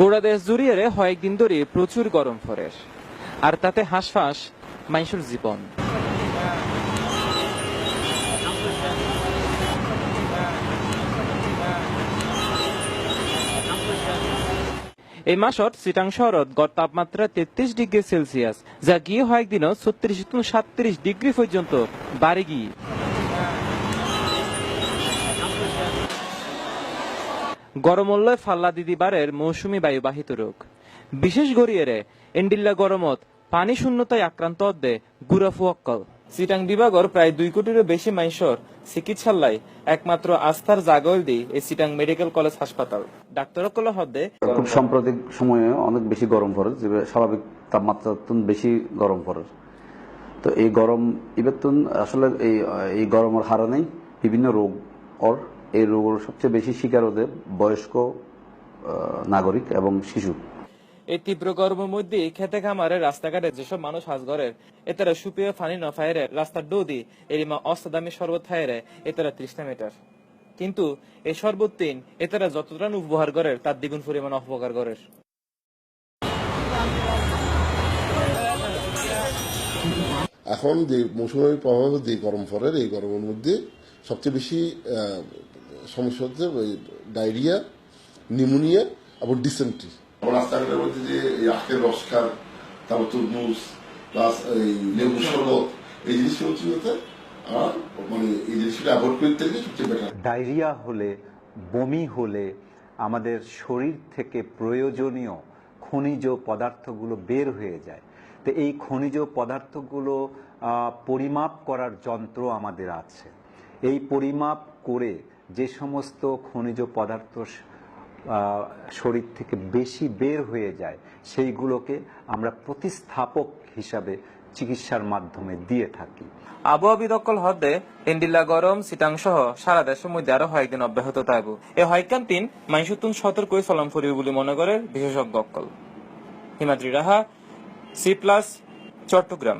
গোড়া দেশ জুড়িয়ে কয়েকদিন ধরে প্রচুর গরম ফরের আর তাতে হাঁসফাঁস মাইশুর জীবন। এই মাসত চিটাং শহরত গড় তাপমাত্রা তেত্রিশ ডিগ্রি সেলসিয়াস, যা গিয়ে কয়েকদিনও ছত্রিশ সাতত্রিশ ডিগ্রি পর্যন্ত বাড়ে গিয়ে। গরমল্লয় ফাল্লা দিদিবারের মৌসুমী বায়ুবাহিত রোগ। বিশেষ গড়িয়েরে এন্ডিল্লা গরমত পানি শূন্যতায় আক্রান্ত অদ্দে গুরাফু অক্কল চিটাং বিভাগর প্রায় দুই কোটিরও বেশি মাইশর চিকিৎসালয় একমাত্র আস্থার জাগল দি এই চিটাং মেডিকেল কলেজ হাসপাতাল। ডাক্তার অকল হদ্দে খুব সাম্প্রতিক সময়ে অনেক বেশি গরম পড়ে, যে স্বাভাবিক তাপমাত্রা বেশি গরম পড়ে। তো এই গরম এবার তুন আসলে এই এই গরমের হারানেই বিভিন্ন রোগ ওর এই রোগের সবচেয়ে বেশি শিকার ওদের বয়স্ক আহ, নাগরিক এবং শিশু। এই তীব্র গরমের মধ্যে খেতে খামারে রাস্তাঘাটে যেসব মানুষ হাজ ঘরের এতারা সুপিয়ে ফানি ন ফায়ারে রাস্তার ডৌদি এরিমা অস্তাদামি শরবত ফায়ারে এতারা তৃষ্ণা মিটার। কিন্তু এই শরবত তিন এতারা যতটা উপহার করের তার দ্বিগুণ পরিমাণ অপকার করের এখন যে মৌসুমি প্রভাব যে গরম পড়ে এই গরমের মধ্যে সবচেয়ে বেশি আহ, সমস্যা হচ্ছে ওই ডায়রিয়া নিউমোনিয়া এবং ডিসেন্ট্রি রাস্তাঘাটের মধ্যে যে এই আখের রস খান তারপর তরমুজ প্লাস এই লেবু শরবত এই জিনিসগুলো হচ্ছে আর মানে এই জিনিসগুলো অ্যাভয়েড করতে গেলে সবচেয়ে বেটার ডায়রিয়া হলে বমি হলে আমাদের শরীর থেকে প্রয়োজনীয় খনিজ পদার্থগুলো বের হয়ে যায়। তো এই খনিজ পদার্থগুলো পরিমাপ করার যন্ত্র আমাদের আছে। এই পরিমাপ করে যে সমস্ত খনিজ পদার্থ শরীর থেকে বেশি বের হয়ে যায়, সেইগুলোকে আমরা প্রতিস্থাপক হিসাবে চিকিৎসার মাধ্যমে দিয়ে থাকি। আবহাওয়া বিদক্কল হদ্দে এন্ডিল্লা গরম সিটাং সহ সারা দেশের মধ্যে আরও কয়েকদিন অব্যাহত থাকব। এই হয়কান তিন মাইসুতুন সতর্কই চলন ফুরিবে বলে মনে করে বিশেষজ্ঞ হিমাদ্রি রাহা, সি প্লাস, চট্টগ্রাম।